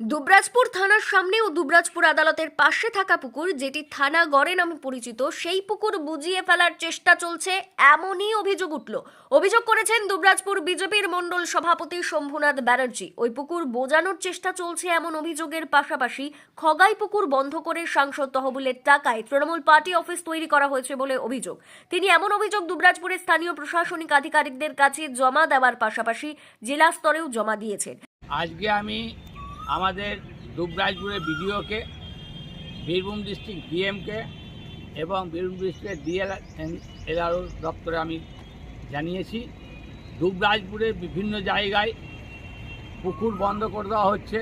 দুবরাজপুর থানার সামনে ও দুবরাজপুর আদালতের পাশে থাকা পুকুর, যেটি থানা গড়ে নামে পরিচিত, সেই পুকুর বুঝিয়ে ফেলার চেষ্টা চলছে, এমনই অভিযোগ উঠল। অভিযোগ করেছেন দুবরাজপুর বিজেপির মণ্ডল সভাপতি শম্ভুনাথ ব্যানার্জি। ওই পুকুর বোজানোর চেষ্টা চলছে এমন অভিযোগের পাশাপাশি খগাই পুকুর বন্ধ করে সাংসদ তহবিলের টাকায় তৃণমূল পার্টি অফিস তৈরি করা হয়েছে বলে অভিযোগ। তিনি এমন অভিযোগ দুবরাজপুরের স্থানীয় প্রশাসনিক আধিকারিকদের কাছে জমা দেওয়ার পাশাপাশি জেলা স্তরেও জমা দিয়েছেন। আজকে আমি আমাদের দুবরাজপুরের বিডিওকে, বীরভূম ডিস্ট্রিক্ট ডিএমকে এবং বীরভূম ডিস্ট্রিক্টের ডিএল এলআরও দপ্তরে আমি জানিয়েছি। দুবরাজপুরের বিভিন্ন জায়গায় পুকুর বন্ধ করে দেওয়া হচ্ছে।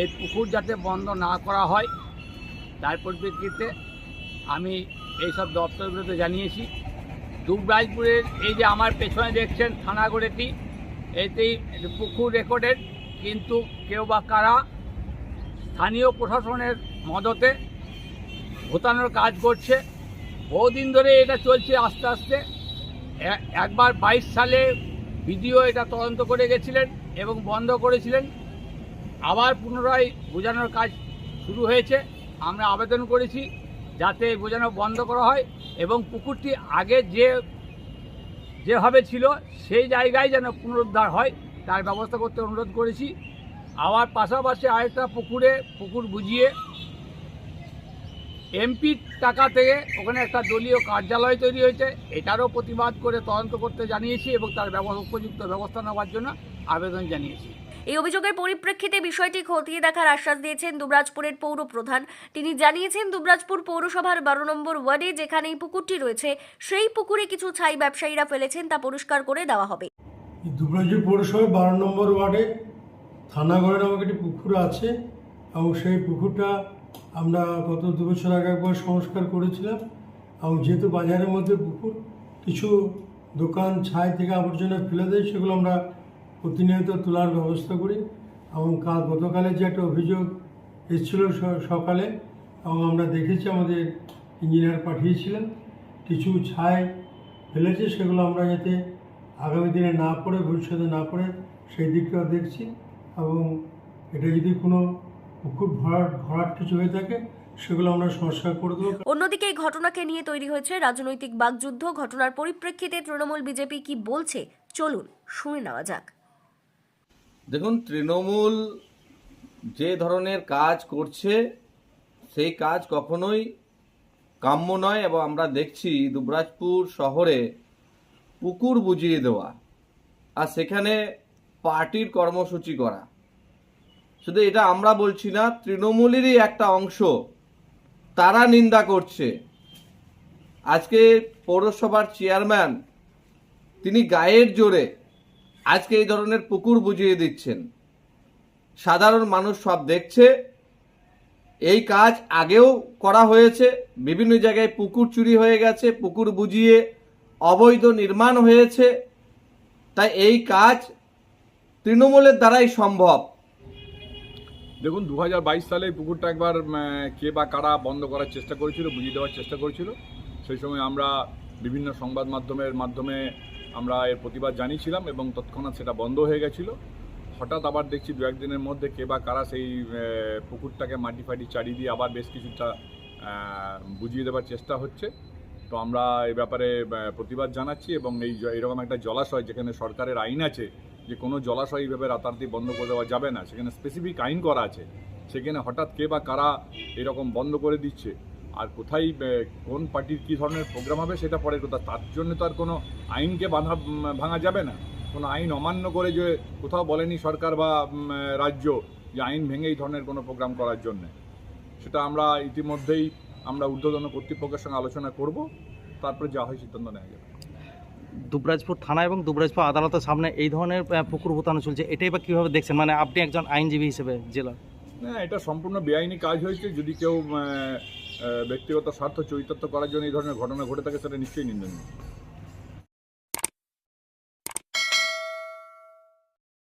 এই পুকুর যাতে বন্ধ না করা হয়, তার পরিপ্রেক্ষিতে আমি এইসব দপ্তরগুলোতে জানিয়েছি। দুবরাজপুরের এই যে আমার পেছনে দেখছেন থানাগড়েটি, এতেই পুকুর রেকর্ডেড। কিন্তু কেউ বা কারা স্থানীয় প্রশাসনের মদতে ভোতানোর কাজ করছে। বহুদিন ধরে এটা চলছে আস্তে আস্তে। একবার বাইশ সালে বিডিও এটা তদন্ত করে গেছিলেন এবং বন্ধ করেছিলেন। আবার পুনরায় বোঝানোর কাজ শুরু হয়েছে। আমরা আবেদন করেছি যাতে বোঝানো বন্ধ করা হয় এবং পুকুরটি আগে যে যেভাবে ছিল সেই জায়গায় যেন পুনরুদ্ধার হয়। তার ব্যবস্থা করতে অনুরোধ করেছি। আবার পাশাপাশি আরেকটা পুকুরে, পুকুর বুঝিয়ে এমপির টাকা থেকে ওখানে একটা দলীয় কার্যালয় তৈরি হয়েছে। এটারও প্রতিবাদ করে তদন্ত করতে জানিয়েছি এবং তার উপযুক্ত ব্যবস্থা নেওয়ার জন্য আবেদন জানিয়েছি। এই অভিযোগের পরিপ্রেক্ষিতে বিষয়টি খতিয়ে দেখার আশ্বাস দিয়েছেন দুবরাজপুরের পৌর প্রধান। তিনি জানিয়েছেন, দুবরাজপুর পৌরসভার বারো নম্বর ওয়ার্ডে যেখানে এই পুকুরটি রয়েছে, সেই পুকুরে কিছু ছাই ব্যবসায়ীরা ফেলেছেন, তা পরিষ্কার করে দেওয়া হবে। দুবরাজপুর পৌরসভার বারো নম্বর ওয়ার্ডে থানাগড়ে নামক একটি পুকুর আছে এবং সেই পুকুরটা আমরা গত দু বছর আগে একবার সংস্কার করেছিলাম এবং যেহেতু বাজারের মধ্যে পুকুর, কিছু দোকান ছাই থেকে আবর্জনা ফেলে দেয়, সেগুলো আমরা প্রতিনিয়ত তোলার ব্যবস্থা করি এবং কাল গতকালে যে একটা অভিযোগ এসেছিল সকালে এবং আমরা দেখেছি আমাদের ইঞ্জিনিয়ার পাঠিয়েছিলেন, কিছু ছাই ফেলেছে, সেগুলো আমরা যাতে আগামী দিনে না পড়ে ভবিষ্যতে না পড়ে সেই দিকটাও দেখছি এবং এটা যদি কোনো পুকুর ভরাট ভরাট কিছু হয়ে থাকে সেগুলো আমরা সংস্কার করে দেবো। অন্যদিকে এই ঘটনাকে নিয়ে তৈরি হয়েছে রাজনৈতিক বাকযুদ্ধ। ঘটনার পরিপ্রেক্ষিতে তৃণমূল বিজেপি কি বলছে চলুন শুনে নেওয়া যাক। দেখুন তৃণমূল যে ধরনের কাজ করছে সেই কাজ কখনোই কাম্য নয় এবং আমরা দেখছি দুবরাজপুর শহরে পুকুর বুঝিয়ে দেওয়া আর সেখানে পার্টির কর্মসূচি করা। শুধু এটা আমরা বলছি না, তৃণমূলেরই একটা অংশ তারা নিন্দা করছে। আজকে পৌরসভার চেয়ারম্যান, তিনি গায়ের জোরে আজকে এই ধরনের পুকুর বুঝিয়ে দিচ্ছেন। সাধারণ মানুষ সব দেখছে, এই কাজ আগেও করা হয়েছে, বিভিন্ন জায়গায় পুকুর চুরি হয়ে গেছে, পুকুর বুঝিয়ে অবৈধ নির্মাণ হয়েছে, তাই এই কাজ তৃণমূলের দ্বারাই সম্ভব। দেখুন দু হাজার বাইশ সালে পুকুরটা একবার কে বা কারা বন্ধ করার চেষ্টা করেছিল, বুঝিয়ে দেওয়ার চেষ্টা করেছিল। সেই সময় আমরা বিভিন্ন সংবাদ মাধ্যমের মাধ্যমে আমরা এর প্রতিবাদ জানিয়েছিলাম এবং তৎক্ষণাৎ সেটা বন্ধ হয়ে গেছিল। হঠাৎ আবার দেখছি দু একদিনের মধ্যে কে বা কারা সেই পুকুরটাকে মাটি ফাটি চাড়িয়ে দিয়ে আবার বেশ কিছুটা বুঝিয়ে দেওয়ার চেষ্টা হচ্ছে। তো আমরা এই ব্যাপারে প্রতিবাদ জানাচ্ছি এবং এই এরকম একটা জলাশয় যেখানে সরকারের আইন আছে, যে কোনো জলাশয় এইভাবে রাতারাতি বন্ধ করে দেওয়া যাবে না, সেখানে স্পেসিফিক আইন করা আছে, সেখানে হঠাৎ কে বা কারা এরকম বন্ধ করে দিচ্ছে, আর কোথায় কোন পার্টির কী ধরনের প্রোগ্রাম হবে সেটা পরের কথা, তার জন্য তো আর কোনো আইনকে বাধা ভাঙা যাবে না, কোনো আইন অমান্য করে যে কোথাও বলেনি সরকার বা রাজ্য যে আইন ভেঙে এই ধরনের কোনো প্রোগ্রাম করার জন্য, সেটা আমরা ইতিমধ্যেই আমরা ঊর্ধ্বতন কর্তৃপক্ষের সঙ্গে আলোচনা করব তারপরে যা হয় সিদ্ধান্ত নেওয়া যাবে। দুবরাজপুর থানা এবং দুবরাজপুর আদালতের সামনে এই ধরনের পুকুর ভোটানো চলছে এটাই বা কীভাবে দেখছেন? মানে আপনি একজন আইনজীবী হিসেবে জেলা? না এটা সম্পূর্ণ বেআইনি কাজ হয়েছে যদি কেউ ব্যক্তিগত স্বার্থ চরিতার্থ করার জন্য এই ধরনের ঘটনা ঘটে থাকে সেটা নিশ্চয়ই নিন্দনীয়।